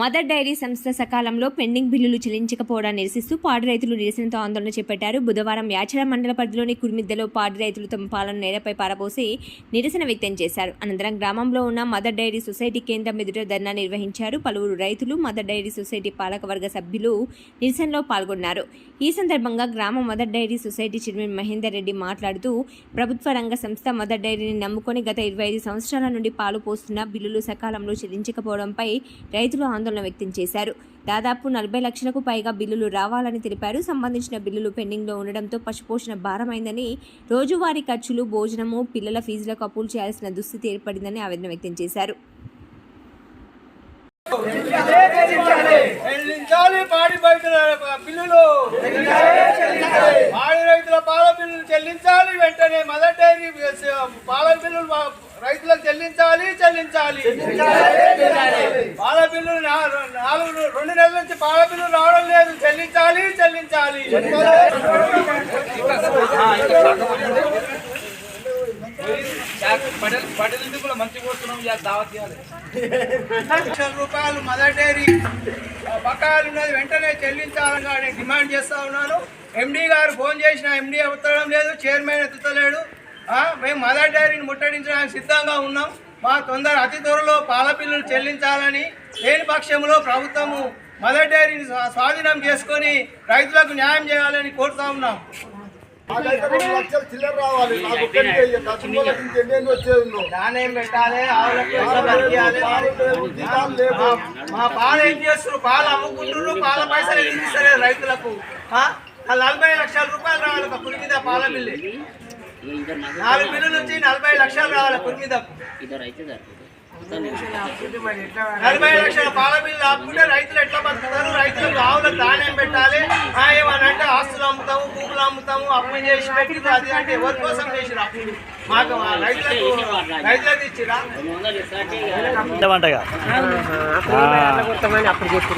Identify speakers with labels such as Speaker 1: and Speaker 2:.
Speaker 1: Mother dairy సంస్థ సకాలంలో pending బిల్లులు చెల్లించకపోవడాన్ని నిరసిస్తూ పాడి రైతులు నిరసనతో ఆందోళన చేపట్టారు. బుధవారం యాచల మండల పరిధిలోని కుర్మిద్దలో పాడి రైతులు తమ పాలన నేలపై పారబోసి నిరసన వ్యక్తం చేశారు. అనంతరం గ్రామంలో ఉన్న మదర్ డైరీ సొసైటీ కేంద్రం ఎదుట ధర్నా నిర్వహించారు. పలువురు రైతులు మదర్ డైరీ సొసైటీ పాలకవర్గ సభ్యులు నిరసనలో పాల్గొన్నారు. ఈ సందర్భంగా గ్రామ mother dairy society chairman Mahender Reddy మాట్లాడుతూ ప్రభుత్వ రంగ సంస్థ మదర్ డైరీని నమ్ముకొని గత ఇరవై ఐదు సంవత్సరాల నుండి పాలు పోస్తున్న బిల్లులు సకాలంలో చెల్లించకపోవడంపై రైతులు ఆందోళన వ్యక్తం చేశారు. దాదాపు నలభై లక్షలకు పైగా బిల్లులు రావాలని తెలిపారు. సంబంధించిన బిల్లులు పెండింగ్లో ఉండడంతో పశుపోషణ భారమైందని రోజువారీ ఖర్చులు భోజనము పిల్లల ఫీజులకు అప్పులు చేయాల్సిన దుస్థితి ఏర్పడిందని ఆవేదన వ్యక్తం చేశారు.
Speaker 2: చెల్లించాలి వెంటనే మదర్ డైరీ పాల బిల్లులు మా- రైతులకు చెల్లించాలి చెల్లించాలి. పాల బిల్లులు నాలుగు రెండు నెలల నుంచి పాల బిల్లు రావడం లేదు. చెల్లించాలి చెల్లించాలి. లక్షల రూపాయలు మదర్ డైరీ బకాయిలు ఉన్నది వెంటనే చెల్లించాలని కానీ డిమాండ్ చేస్తా ఉన్నాను. ఎండీ గారు ఫోన్ చేసిన ఎండీ ఎత్తడం లేదు చైర్మన్ ఎత్తలేడు మేము మదర్ డైరీని ముట్టడించడానికి సిద్ధంగా ఉన్నాం. మా తొందర అతి త్వరలో పాల బిల్లులు చెల్లించాలని లేని పక్షంలో ప్రభుత్వము మదర్ డైరీని స్వా- స్వాధీనం చేసుకొని రైతులకు న్యాయం చేయాలని కోరుతా ఉన్నాం. నాణ్యం పెట్టాలి
Speaker 3: పాలు.
Speaker 2: మా- పాలు ఏం చేస్తారు పాలు అమ్ముకుంటున్నారు పాల పైసలు ఇస్తలేదు రైతులకు. ఆ? ఆ నలభై లక్షల రూపాయలు రావాలి ఒక కురి మీద పాల బిల్లు. నాలుగు నుంచి నలభై లక్షలు రావాలి
Speaker 4: ఇద్దరు అయితే సరిపోతుంది
Speaker 2: నలభై లక్షల పాల బిల్లు ఆపుకుంటే రైతులు ఎట్లా బతుకుతారు? రైతులకు ఆవులకు ధాన్యం పెట్టాలి. ఆ, ఆస్తులు అమ్ముతాము భూములు అమ్ముతాము అప్పు చేసి పెట్టి అది అంటే ఎవరి కోసం చేసిరా? మాకు రైతులకు రైతులకు ఇచ్చిరా?
Speaker 5: అప్పుడు చెప్పి